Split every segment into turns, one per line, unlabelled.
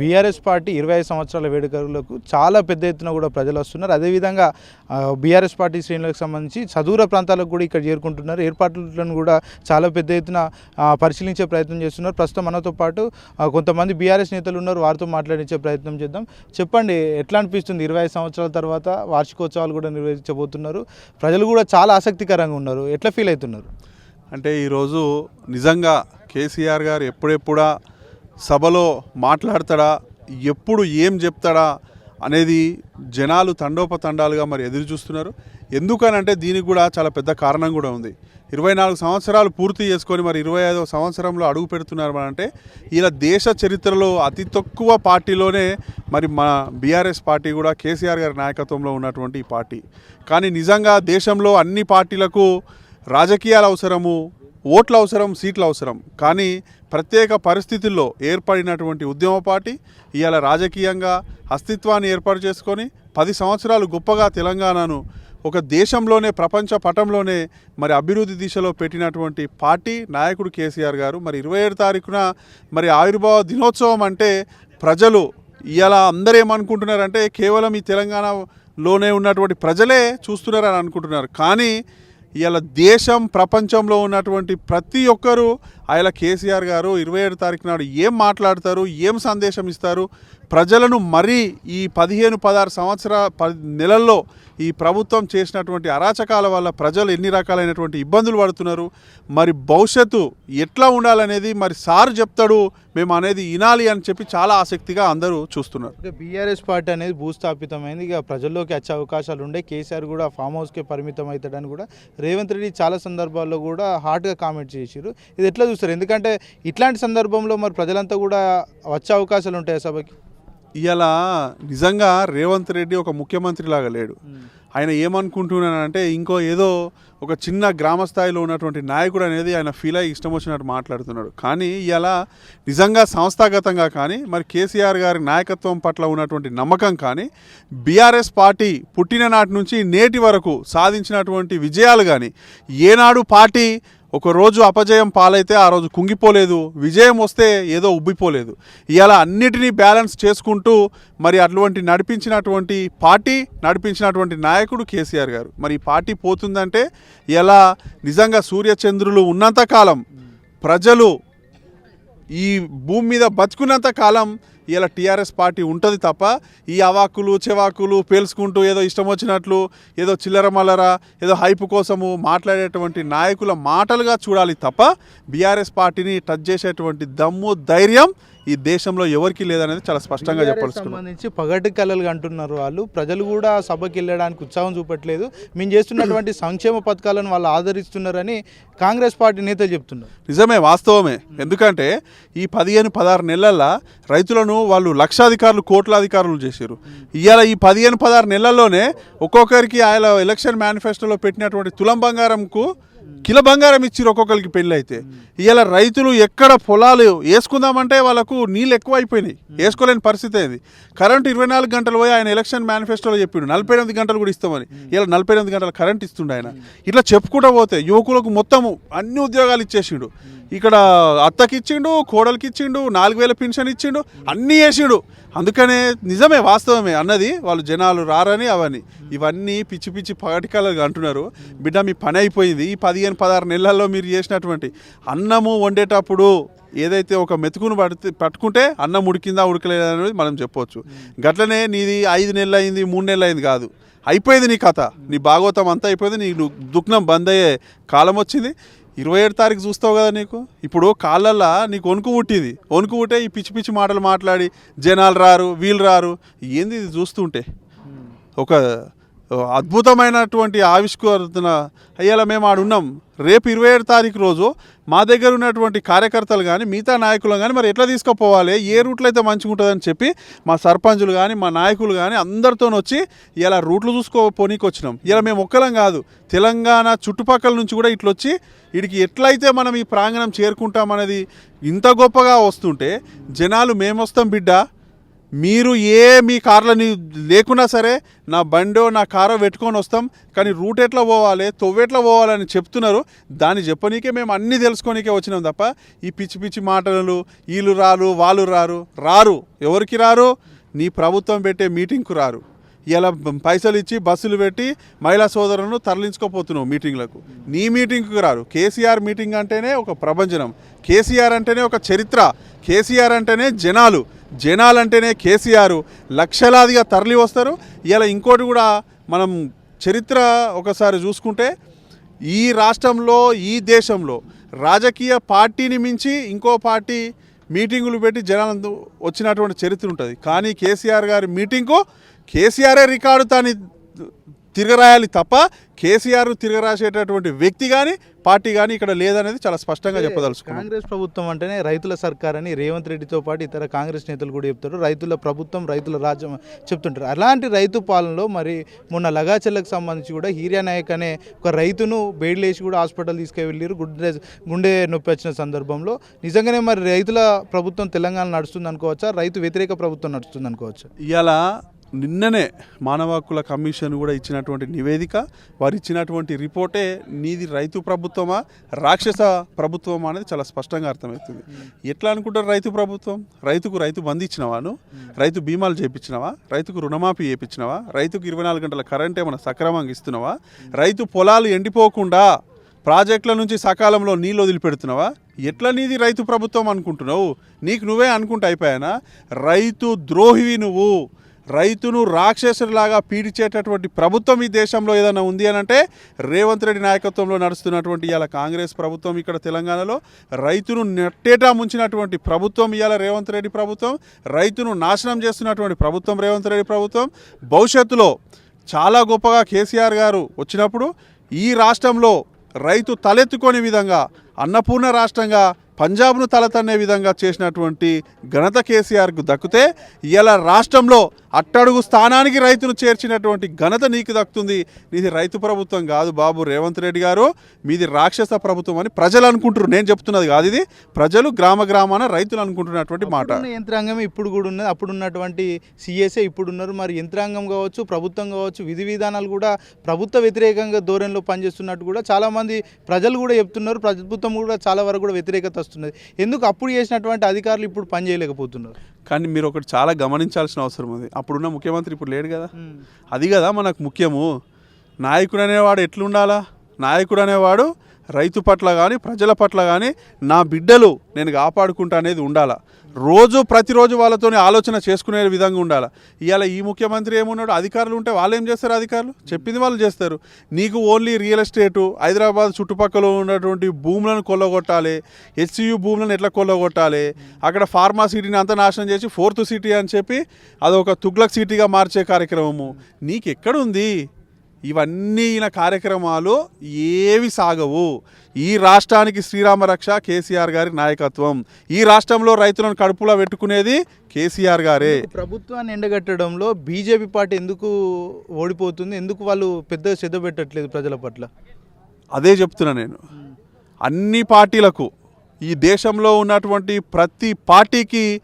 BRS party ఇరవై ఐదు సంవత్సరాల వేడుకలకు చాలా పెద్ద ఎత్తున కూడా ప్రజలు వస్తున్నారు. అదేవిధంగా బీఆర్ఎస్ పార్టీ శ్రేణులకు సంబంధించి చదూర ప్రాంతాలకు కూడా ఇక్కడ చేరుకుంటున్నారు. ఏర్పాట్లను కూడా చాలా పెద్ద ఎత్తున పరిశీలించే ప్రయత్నం చేస్తున్నారు. ప్రస్తుతం మనతో పాటు కొంతమంది బీఆర్ఎస్ నేతలు ఉన్నారు. వారితో మాట్లాడించే ప్రయత్నం చేద్దాం. చెప్పండి ఎట్లా అనిపిస్తుంది ఇరవై సంవత్సరాల తర్వాత వార్షికోత్సవాలు కూడా నిర్వహించబోతున్నారు? ప్రజలు కూడా చాలా ఆసక్తికరంగా ఉన్నారు. ఎట్లా ఫీల్ అవుతున్నారు?
అంటే ఈరోజు నిజంగా కేసీఆర్ గారు ఎప్పుడెప్పుడా సభలో మాట్లాడతాడా? ఎప్పుడు ఏం చెప్తాడా? అనేది జనాలు తండోపతండాలుగా మరి ఎదురు చూస్తున్నారు. ఎందుకనంటే దీనికి కూడా చాలా పెద్ద కారణం కూడా ఉంది. ఇరవై నాలుగు సంవత్సరాలు పూర్తి చేసుకొని మరి ఇరవై ఐదో సంవత్సరంలో అడుగు పెడుతున్నారు అంటే ఇలా దేశ చరిత్రలో అతి తక్కువ పార్టీలోనే మరి మన బీఆర్ఎస్ పార్టీ కూడా కేసీఆర్ గారి నాయకత్వంలో ఉన్నటువంటి ఈ పార్టీ. కానీ నిజంగా దేశంలో అన్ని పార్టీలకు రాజకీయాల అవసరము ఓట్ల అవసరం సీట్ల అవసరం. కానీ ప్రత్యేక పరిస్థితుల్లో ఏర్పడినటువంటి ఉద్యమ పార్టీ ఇవాళ రాజకీయంగా అస్తిత్వాన్ని ఏర్పాటు చేసుకొని పది సంవత్సరాలు గొప్పగా తెలంగాణను ఒక దేశంలోనే ప్రపంచ పటంలోనే మరి అభివృద్ధి దిశలో పెట్టినటువంటి పార్టీ నాయకుడు కేసీఆర్ గారు. మరి ఇరవై ఏడు తారీఖున మరి ఆవిర్భావ దినోత్సవం అంటే ప్రజలు ఇలా అందరూ ఏమనుకుంటున్నారంటే కేవలం ఈ తెలంగాణలోనే ఉన్నటువంటి ప్రజలే చూస్తున్నారని అనుకుంటున్నారు. కానీ ఇవాళ దేశం ప్రపంచంలో ఉన్నటువంటి ప్రతి ఒక్కరూ ఆయన కేసీఆర్ గారు ఇరవై ఏడు తారీఖు నాడు ఏం మాట్లాడతారు ఏం సందేశం ఇస్తారు ప్రజలను మరీ ఈ పదిహేను పదహారు సంవత్సర పది నెలల్లో ఈ ప్రభుత్వం చేసినటువంటి అరాచకాల వల్ల ప్రజలు ఎన్ని రకాలైనటువంటి ఇబ్బందులు పడుతున్నారు? మరి భవిష్యత్తు ఎట్లా ఉండాలనేది మరి సార్ చెప్తాడు మేము అనేది వినాలి అని చెప్పి చాలా ఆసక్తిగా అందరూ చూస్తున్నారు.
బీఆర్ఎస్ పార్టీ అనేది భూస్థాపితమైంది ఇక ప్రజల్లోకి వచ్చే అవకాశాలు ఉండే కేసీఆర్ కూడా ఫామ్ హౌస్కే పరిమితం అవుతాడని కూడా రేవంత్ రెడ్డి చాలా సందర్భాల్లో కూడా హార్డ్గా కామెంట్ చేసిరు ఇది ఎట్లా చూస్తారు? ఎందుకంటే ఇట్లాంటి సందర్భంలో మరి ప్రజలంతా కూడా వచ్చే అవకాశాలు ఉంటాయి సభకి?
ఇలా నిజంగా రేవంత్ రెడ్డి ఒక ముఖ్యమంత్రి లాగా లేడు. ఆయన ఏమనుకుంటున్నానంటే ఇంకో ఏదో ఒక చిన్న గ్రామ స్థాయిలో ఉన్నటువంటి నాయకుడు అనేది ఆయన ఫీల్ అయ్యి ఇష్టం వచ్చినట్టు మాట్లాడుతున్నాడు. కానీ ఇలా నిజంగా సంస్థాగతంగా కానీ మరి కేసీఆర్ గారి నాయకత్వం పట్ల ఉన్నటువంటి నమ్మకం కానీ బీఆర్ఎస్ పార్టీ పుట్టిన నాటి నుంచి నేటి వరకు సాధించినటువంటి విజయాలు కానీ ఏనాడు పార్టీ ఒకరోజు అపజయం పాలైతే ఆ రోజు కుంగిపోలేదు విజయం వస్తే ఏదో ఉబ్బిపోలేదు. ఇలా అన్నిటినీ బ్యాలెన్స్ చేసుకుంటూ మరి అటువంటి నడిపించినటువంటి పార్టీ నడిపించినటువంటి నాయకుడు కేసీఆర్ గారు. మరి పార్టీ పోతుందంటే ఎలా నిజంగా సూర్యచంద్రులు ఉన్నంతకాలం ప్రజలు ఈ భూమి మీద బతుకున్నంత కాలం ఇలా టీఆర్ఎస్ పార్టీ ఉంటుంది తప్ప ఈ అవాకులు చెవాకులు పేల్చుకుంటూ ఏదో ఇష్టం వచ్చినట్లు ఏదో చిల్లర మల్లర ఏదో హైప్ కోసము మాట్లాడేటువంటి నాయకుల మాటలుగా చూడాలి తప్ప బీఆర్ఎస్ పార్టీని టచ్ చేసేటువంటి దమ్ము ధైర్యం ఈ దేశంలో ఎవరికీ లేదనేది చాలా స్పష్టంగా చెప్పాల్సుకున్నాం
సంబంధించి పగటి కళలు అంటున్నారు వాళ్ళు. ప్రజలు కూడా సభకి వెళ్ళడానికి ఉత్సాహం చూపట్లేదు. మేము చేస్తున్నటువంటి సంక్షేమ పథకాలను వాళ్ళు ఆదరిస్తున్నారని కాంగ్రెస్ పార్టీ నేతలు చెప్తున్నారు.
నిజమే వాస్తవమే. ఎందుకంటే ఈ పదిహేను పదహారు నెలల్లో రైతులను వాళ్ళు లక్షాధికారులు కోట్లాధికారులు చేశారు ఇవాళ ఈ పదిహేను పదహారు నెలల్లోనే ఒక్కొక్కరికి ఆయన ఎలక్షన్ మేనిఫెస్టోలో పెట్టినటువంటి తులం బంగారంకు కిల బంగారం ఇచ్చిరు ఒక్కొక్కరికి పెళ్ళి అయితే ఇవాళ రైతులు ఎక్కడ పొలాలు వేసుకుందామంటే వాళ్ళకు నీళ్ళు ఎక్కువ అయిపోయినాయి వేసుకోలేని పరిస్థితి అయింది కరెంట్ ఇరవై నాలుగు గంటలు పోయి ఆయన ఎలక్షన్ మేనిఫెస్టోలో చెప్పిండు నలభై ఎనిమిది గంటలు కూడా ఇస్తామని. ఇలా నలభై ఎనిమిది గంటలు కరెంట్ ఇస్తుండే ఆయన. ఇట్లా చెప్పుకుంటూ పోతే యువకులకు మొత్తము అన్ని ఉద్యోగాలు ఇచ్చేసిండు. ఇక్కడ అత్తకి ఇచ్చిండు కోడలికి ఇచ్చిండు నాలుగు వేల పెన్షన్ ఇచ్చిండు అన్నీ వేసిండు. అందుకనే నిజమే వాస్తవమే అన్నది వాళ్ళు జనాలు రారని అవన్నీ ఇవన్నీ పిచ్చి పిచ్చి పగటికాలు అంటున్నారు. బిడ్డ మీ పని అయిపోయింది ఈ పదిహేను పదహారు నెలల్లో మీరు చేసినటువంటి అన్నము వండేటప్పుడు ఏదైతే ఒక మెతుకును పడితే పట్టుకుంటే అన్నం ఉడికిందా ఉడకలేదా అనేది మనం చెప్పొచ్చు. గట్లనే నీది ఐదు నెలలు అయింది మూడు నెలలు అయింది కాదు. అయిపోయింది నీ కథ. నీ భాగవతం అంతా అయిపోయింది నీ దుఃఖం బంద్ అయ్యే కాలం వచ్చింది. ఇరవై ఏడు తారీఖు చూస్తావు కదా నీకు? ఇప్పుడు కాళ్ళల్లో నీకు వణుకు పుట్టింది. వణుకు పుట్టే ఈ పిచ్చి పిచ్చి మాటలు మాట్లాడి జనాలు రారు వీళ్ళు రారు. ఏంది ఇది చూస్తుంటే? ఒక అద్భుతమైనటువంటి ఆవిష్కరణ. అయ్యేలా మేము ఆడున్నాం రేపు ఇరవై ఏడు తారీఖు రోజు మా దగ్గర ఉన్నటువంటి కార్యకర్తలు కానీ మిగతా నాయకులు కానీ మరి ఎట్లా తీసుకుపోవాలి? ఏ రూట్లో అయితే మంచిగా ఉంటుందని చెప్పి మా సర్పంచులు కానీ మా నాయకులు కానీ అందరితో వచ్చి ఇలా రూట్లు చూసుకో పోనీకి వచ్చినాం. ఇలా మేము ఒక్కలం కాదు. తెలంగాణ చుట్టుపక్కల నుంచి కూడా ఇట్లొచ్చి వీడికి ఎట్లయితే మనం ఈ ప్రాంగణం చేరుకుంటామనేది ఇంత గొప్పగా వస్తుంటే జనాలు మేము వస్తాం బిడ్డ. మీరు ఏ మీ కార్లని లేకున్నా సరే నా బండో నా కారో పెట్టుకొని వస్తాం. కానీ రూట్ ఎట్లా పోవాలి తొవ్వెట్లా పోవాలని చెప్తున్నారు. దాన్ని చెప్పనీకే మేము అన్నీ తెలుసుకోనికే వచ్చినాం తప్ప ఈ పిచ్చి పిచ్చి మాటలు వీళ్ళు రారు వాళ్ళు రారు. రారు. ఎవరికి రారు? నీ ప్రభుత్వం పెట్టే మీటింగ్కు రారు. ఇలా పైసలు ఇచ్చి బస్సులు పెట్టి మహిళా సోదరులను తరలించుకోపోతున్నావు మీటింగ్లకు. నీ మీటింగ్కి రారు. కేసీఆర్ మీటింగ్ అంటేనే ఒక ప్రభంజనం. కేసీఆర్ అంటేనే ఒక చరిత్ర. కేసీఆర్ అంటేనే జనాలు. జనాలు అంటేనే కేసీఆర్. లక్షలాదిగా తరలి వస్తారు. ఇలా ఇంకోటి కూడా మనం చరిత్ర ఒకసారి చూసుకుంటే ఈ రాష్ట్రంలో ఈ దేశంలో రాజకీయ పార్టీని మించి ఇంకో పార్టీ మీటింగులు పెట్టి జనాలందు వచ్చినటువంటి చరిత్ర ఉంటుంది. కానీ కేసీఆర్ గారి మీటింగ్కు కేసీఆరే రికార్డు తాని తిరగరాయాలి తప్ప కేసీఆర్ తిరగరాసేటటువంటి వ్యక్తి కానీ పార్టీ కానీ ఇక్కడ లేదనేది చాలా స్పష్టంగా చెప్పదలుచుకున్నాను
కాంగ్రెస్ ప్రభుత్వం అంటేనే రైతుల సర్కార్ అని రేవంత్ రెడ్డితో పాటు ఇతర కాంగ్రెస్ నేతలు కూడా చెప్తారు. రైతుల ప్రభుత్వం రైతుల రాజ్యం చెప్తుంటారు. అలాంటి రైతు పాలనలో మరి మొన్న లగాచెల్లకు సంబంధించి కూడా హీరియా నాయక్ అనే ఒక రైతును బెయిడ్లేసి కూడా హాస్పిటల్ తీసుకెళ్ళారు. గుండె గుండె నొప్పి వచ్చిన సందర్భంలో. నిజంగానే మరి రైతుల ప్రభుత్వం తెలంగాణ నడుస్తుంది అనుకోవచ్చా రైతు వ్యతిరేక ప్రభుత్వం నడుస్తుంది అనుకోవచ్చా
ఇవాళ నిన్ననే మానవ హక్కుల కమిషన్ కూడా ఇచ్చినటువంటి నివేదిక వారు ఇచ్చినటువంటి రిపోర్టే నీది రైతు ప్రభుత్వమా రాక్షస ప్రభుత్వమా అనేది చాలా స్పష్టంగా అర్థమవుతుంది. ఎట్లా అనుకుంటారు రైతు ప్రభుత్వం? రైతుకు రైతు బంధు ఇచ్చినవాను రైతు బీమాలు చేపించినవా? రైతుకు రుణమాఫీ చేపించినవా? రైతుకు ఇరవై నాలుగు గంటల కరెంట్ ఏమైనా సక్రమంగా ఇస్తున్నావా? రైతు పొలాలు ఎండిపోకుండా ప్రాజెక్టుల నుంచి సకాలంలో నీళ్ళు వదిలిపెడుతున్నావా? ఎట్లా నీది రైతు ప్రభుత్వం అనుకుంటున్నావు? నీకు నువ్వే అనుకుంటూ అయిపోయానా? రైతు ద్రోహివి నువ్వు. రైతును రాక్షసులాగా పీడిచేటటువంటి ప్రభుత్వం ఈ దేశంలో ఏదైనా ఉంది అని అంటే రేవంత్ రెడ్డి నాయకత్వంలో నడుస్తున్నటువంటి ఇవాళ కాంగ్రెస్ ప్రభుత్వం ఇక్కడ తెలంగాణలో. రైతును నెట్టేటా ముంచినటువంటి ప్రభుత్వం ఇవాళ రేవంత్ రెడ్డి ప్రభుత్వం. రైతును నాశనం చేస్తున్నటువంటి ప్రభుత్వం రేవంత్ రెడ్డి ప్రభుత్వం. భవిష్యత్తులో చాలా గొప్పగా కేసీఆర్ గారు వచ్చినప్పుడు ఈ రాష్ట్రంలో రైతు తలెత్తుకోని విధంగా అన్నపూర్ణ రాష్ట్రంగా పంజాబ్ను తలతన్నే విధంగా చేసినటువంటి ఘనత కేసీఆర్కు దక్కితే ఇలా రాష్ట్రంలో అట్టడుగు స్థానానికి రైతును చేర్చినటువంటి ఘనత నీకు దక్కుతుంది. నీది రైతు ప్రభుత్వం కాదు బాబు రేవంత్ రెడ్డి గారు. మీది రాక్షస ప్రభుత్వం అని ప్రజలు అనుకుంటారు నేను చెప్తున్నది కాదు ఇది. ప్రజలు గ్రామ గ్రామాన రైతులు అనుకుంటున్నటువంటి మాట.
యంత్రాంగం ఇప్పుడు కూడా ఉన్నది. అప్పుడు ఉన్నటువంటి సిఎస్ఏ ఇప్పుడున్నారు మరి యంత్రాంగం కావచ్చు ప్రభుత్వం కావచ్చు విధి విధానాలు కూడా ప్రభుత్వ వ్యతిరేకంగా ధోరణిలో పనిచేస్తున్నట్టు కూడా చాలామంది ప్రజలు కూడా చెప్తున్నారు. ప్రభుత్వం కూడా చాలా వరకు కూడా వ్యతిరేకత వస్తున్నది. ఎందుకు అప్పుడు చేసినటువంటి అధికారులు ఇప్పుడు పని చేయలేకపోతున్నారు?
కానీ మీరు ఒకటి చాలా గమనించాల్సిన అవసరం ఉంది. అప్పుడున్న ముఖ్యమంత్రి ఇప్పుడు లేడు కదా. అది కదా మనకు ముఖ్యము. నాయకుడు అనేవాడు ఎట్లుండాలా? నాయకుడు అనేవాడు రైతు పట్ల కానీ ప్రజల పట్ల కానీ నా బిడ్డలు నేను కాపాడుకుంటా అనేది ఉండాలా. రోజు ప్రతిరోజు వాళ్ళతోనే ఆలోచన చేసుకునే విధంగా ఉండాలి. ఇవాళ ఈ ముఖ్యమంత్రి ఏమున్నాడు? అధికారులు ఉంటే వాళ్ళు ఏం చేస్తారు అధికారులు? చెప్పింది వాళ్ళు చేస్తారు. నీకు ఓన్లీ రియల్ ఎస్టేటు హైదరాబాద్ చుట్టుపక్కల ఉన్నటువంటి భూములను కొల్లగొట్టాలి హెచ్సియు భూములను ఎట్లా కొల్లగొట్టాలి అక్కడ ఫార్మా సిటీని అంతా నాశనం చేసి ఫోర్త్ సిటీ అని చెప్పి అదొక తుగ్లక్ సిటీగా మార్చే కార్యక్రమము. నీకు ఎక్కడుంది ఇవన్నీ ఈయన కార్యక్రమాలు ఏవి సాగవు. ఈ రాష్ట్రానికి శ్రీరామ రక్ష కేసీఆర్ గారి నాయకత్వం. ఈ రాష్ట్రంలో రైతులను కడుపులో పెట్టుకునేది కేసీఆర్ గారే.
ప్రభుత్వాన్ని ఎండగట్టడంలో బీజేపీ పార్టీ ఎందుకు ఓడిపోతుంది? ఎందుకు వాళ్ళు పెద్ద శ్రద్ధ పెట్టట్లేదు ప్రజల పట్ల?
అదే చెప్తున్నా నేను. అన్ని పార్టీలకు ఈ దేశంలో ఉన్నటువంటి ప్రతి పార్టీకి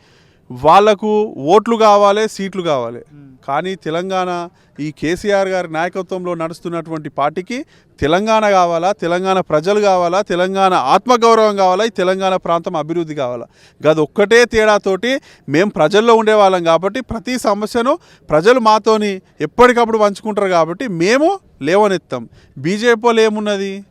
వాళ్ళకు ఓట్లు కావాలి సీట్లు కావాలి. కానీ తెలంగాణ ఈ కేసీఆర్ గారి నాయకత్వంలో నడుస్తున్నటువంటి పార్టీకి తెలంగాణ కావాలా తెలంగాణ ప్రజలు కావాలా తెలంగాణ ఆత్మగౌరవం కావాలా ఈ తెలంగాణ ప్రాంతం అభివృద్ధి కావాలా? గది ఒక్కటే తేడాతోటి మేము ప్రజల్లో ఉండేవాళ్ళం కాబట్టి ప్రతి సమస్యను ప్రజలు మాతోని ఎప్పటికప్పుడు పంచుకుంటారు కాబట్టి మేము లేవనెత్తాం. బీజేపీ వాళ్ళు ఏమున్నది?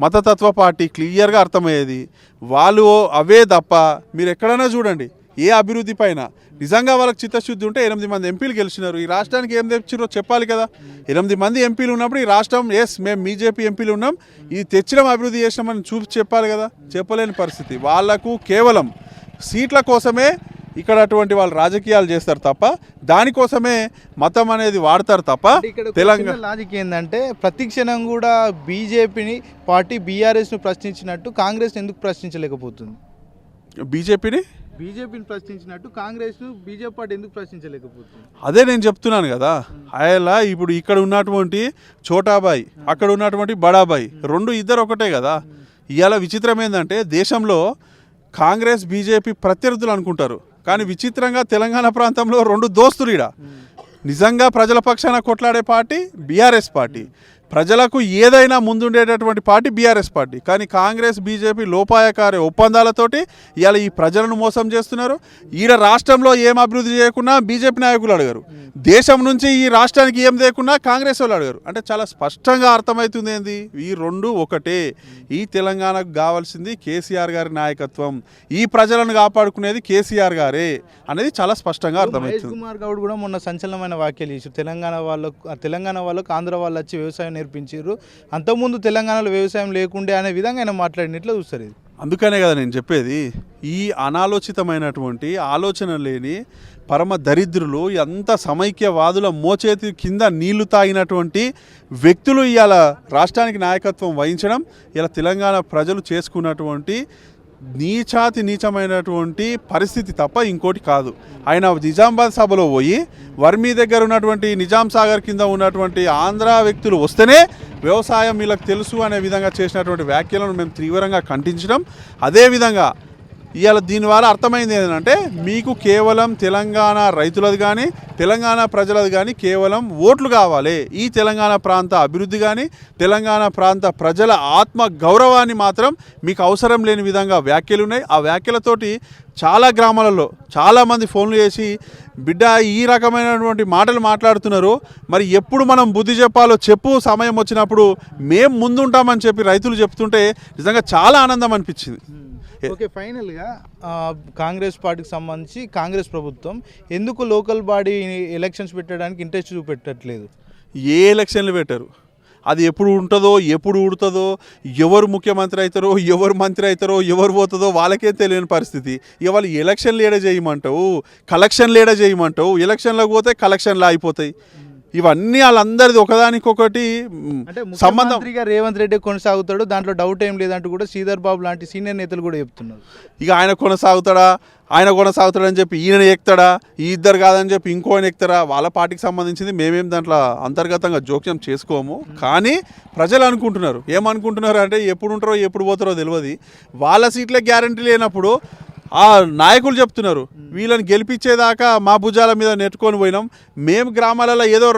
మతతత్వ పార్టీ క్లియర్గా అర్థమయ్యేది. వాళ్ళు అవే తప్ప మీరు ఎక్కడైనా చూడండి. ఏ అభివృద్ధి పైన? నిజంగా వాళ్ళకి చిత్తశుద్ధి ఉంటే ఎనిమిది మంది ఎంపీలు గెలిచినారు. ఈ రాష్ట్రానికి ఏం తెచ్చిరో చెప్పాలి కదా. ఎనిమిది మంది ఎంపీలు ఉన్నప్పుడు ఈ రాష్ట్రం ఎస్ మేము బీజేపీ ఎంపీలు ఉన్నాం. ఇది తెచ్చినాం అభివృద్ధి చేసినామని చూపి చెప్పాలి కదా. చెప్పలేని పరిస్థితి. వాళ్ళకు కేవలం సీట్ల కోసమే ఇక్కడ అటువంటి వాళ్ళు రాజకీయాలు చేస్తారు తప్ప దానికోసమే మతం అనేది వాడతారు తప్ప తెలంగాణ
లాజిక్ ఏంటంటే ప్రతి క్షణం కూడా బీజేపీని పార్టీ బీఆర్ఎస్ను ప్రశ్నించినట్టు కాంగ్రెస్ ఎందుకు ప్రశ్నించలేకపోతుంది?
బీజేపీని?
బీజేపీని ప్రశ్నించినట్టు కాంగ్రెస్ బీజేపీ పార్టీ ఎందుకు ప్రశ్నించలేకపోతుంది?
అదే నేను చెప్తున్నాను కదా. అలా ఇప్పుడు ఇక్కడ ఉన్నటువంటి చోటాబాయి అక్కడ ఉన్నటువంటి బడాబాయి రెండు ఇద్దరు ఒకటే కదా. ఇవాళ విచిత్రం ఏంటంటే దేశంలో కాంగ్రెస్ బీజేపీ ప్రత్యర్థులు అనుకుంటారు. కానీ విచిత్రంగా తెలంగాణ ప్రాంతంలో రెండు దోస్తులు ఇడ నిజంగా ప్రజల పక్షాన కొట్లాడే పార్టీ బీఆర్ఎస్ పార్టీ. ప్రజలకు ఏదైనా ముందుండేటటువంటి పార్టీ బీఆర్ఎస్ పార్టీ. కానీ కాంగ్రెస్ బీజేపీ లోపాయకారి ఒప్పందాలతోటి ఇవాళ ఈ ప్రజలను మోసం చేస్తున్నారు. ఈడ రాష్ట్రంలో ఏం అభివృద్ధి చేయకున్నా బీజేపీ నాయకులు అడగరు. దేశం నుంచి ఈ రాష్ట్రానికి ఏం లేకున్నా కాంగ్రెస్ వాళ్ళు అడగరు. అంటే చాలా స్పష్టంగా అర్థమవుతుంది ఏంది? ఈ రెండు ఒకటే. ఈ తెలంగాణకు కావాల్సింది కేసీఆర్ గారి నాయకత్వం. ఈ ప్రజలను కాపాడుకునేది కేసీఆర్ గారే అనేది చాలా స్పష్టంగా అర్థమవుతుంది.
కుమార్ గౌడ్ కూడా మొన్న సంచలనమైన వ్యాఖ్యలు చేశారు. తెలంగాణ వాళ్ళకు తెలంగాణ వాళ్ళకు ఆంధ్ర వాళ్ళు వచ్చి వ్యవసాయం నేర్పించారు అంతకుముందు తెలంగాణలో వ్యవసాయం లేకుండే అనే విధంగా ఆయన మాట్లాడినట్లు చూస్తారు ఇది.
అందుకనే కదా నేను చెప్పేది ఈ అనాలోచితమైనటువంటి ఆలోచన లేని పరమ దరిద్రులు ఎంత సమైక్యవాదుల మోచేతి కింద నీళ్ళు తాగినటువంటి వ్యక్తులు ఇవాళ రాష్ట్రానికి నాయకత్వం వహించడం ఇలా తెలంగాణ ప్రజలు చేసుకున్నటువంటి నీచాతి నీచమైనటువంటి పరిస్థితి తప్ప ఇంకోటి కాదు. ఆయన నిజామాబాద్ సభలో పోయి వర్మీ దగ్గర ఉన్నటువంటి నిజాం సాగర్ కింద ఉన్నటువంటి ఆంధ్ర వ్యక్తులు వస్తేనే వ్యవసాయం వీళ్ళకి తెలుసు అనే విధంగా చేసినటువంటి వ్యాఖ్యలను మేము తీవ్రంగా ఖండించడం. అదేవిధంగా ఇవాళ దీనివల్ల అర్థమైంది ఏంటంటే మీకు కేవలం తెలంగాణ రైతులది కానీ తెలంగాణ ప్రజలది కానీ కేవలం ఓట్లు కావాలి. ఈ తెలంగాణ ప్రాంత అభివృద్ధి కానీ తెలంగాణ ప్రాంత ప్రజల ఆత్మ గౌరవాన్ని మాత్రం మీకు అవసరం లేని విధంగా వ్యాఖ్యలు ఉన్నాయి. ఆ వ్యాఖ్యలతోటి చాలా గ్రామాలలో చాలామంది ఫోన్లు చేసి బిడ్డ ఈ రకమైనటువంటి మాటలు మాట్లాడుతున్నారు. మరి ఎప్పుడు మనం బుద్ధి చెప్పాలో చెప్పు సమయం వచ్చినప్పుడు మేము ముందుంటామని చెప్పి రైతులు చెప్తుంటే నిజంగా చాలా ఆనందం అనిపించింది.
ఓకే ఫైనల్గా కాంగ్రెస్ పార్టీకి సంబంధించి కాంగ్రెస్ ప్రభుత్వం ఎందుకు లోకల్ బాడీ ఎలక్షన్స్ పెట్టడానికి ఇంట్రెస్ట్ చూపెట్టట్లేదు?
ఏ ఎలక్షన్లు పెట్టరు? అది ఎప్పుడు ఉంటుందో ఎప్పుడు ఉడుతుందో ఎవరు ముఖ్యమంత్రి అవుతారో ఎవరు మంత్రి అవుతారో ఎవరు పోతుందో వాళ్ళకే తెలియని పరిస్థితి. ఇక వాళ్ళు ఎలక్షన్లు ఏడ చేయమంటావు? కలెక్షన్లు ఏడ చేయమంటావు? ఎలక్షన్లకు పోతే కలెక్షన్లు అయిపోతాయి ఇవన్నీ వాళ్ళందరిది ఒకదానికొకటి సంబంధం.
రేవంత్ రెడ్డి కొనసాగుతాడు దాంట్లో డౌట్ ఏం లేదంటూ కూడా శ్రీధర్ బాబు లాంటి సీనియర్ నేతలు కూడా చెప్తున్నారు.
ఇక ఆయన కొనసాగుతాడా? ఆయన కొనసాగుతాడని చెప్పి ఈయన ఎక్కుతాడా? ఈ ఇద్దరు కాదని చెప్పి ఇంకో ఆయన ఎక్కుతారా? వాళ్ళ పార్టీకి సంబంధించింది మేమేం దాంట్లో అంతర్గతంగా జోక్యం చేసుకోము. కానీ ప్రజలు అనుకుంటున్నారు. ఏమనుకుంటున్నారు అంటే ఎప్పుడు ఉంటారో ఎప్పుడు పోతారో తెలియదు వాళ్ళ సీట్లే గ్యారంటీ లేనప్పుడు ఆ నాయకులు చెప్తున్నారు వీళ్ళని గెలిపించేదాకా మా భుజాల మీద నెట్టుకొని పోయినాం. మేము గ్రామాలలో ఏదో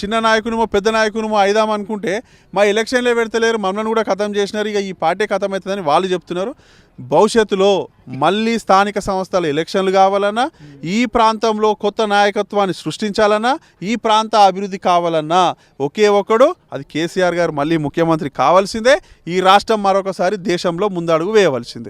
చిన్న నాయకునిమో పెద్ద నాయకునిమో అయిదాం అనుకుంటే మా ఎలక్షన్లే పెడతలేరు మమ్మల్ని కూడా ఖతం చేసినారు ఇక ఈ పార్టీ ఖతం అవుతుందని వాళ్ళు చెప్తున్నారు. భవిష్యత్తులో మళ్ళీ స్థానిక సంస్థల ఎలక్షన్లు కావాలన్నా ఈ ప్రాంతంలో కొత్త నాయకత్వాన్ని సృష్టించాలన్నా ఈ ప్రాంత అభివృద్ధి కావాలన్నా ఒకే ఒక్కడు అది కేసీఆర్ గారు మళ్ళీ ముఖ్యమంత్రి కావాల్సిందే ఈ రాష్ట్రం మరొకసారి దేశంలో ముందడుగు వేయవలసిందే.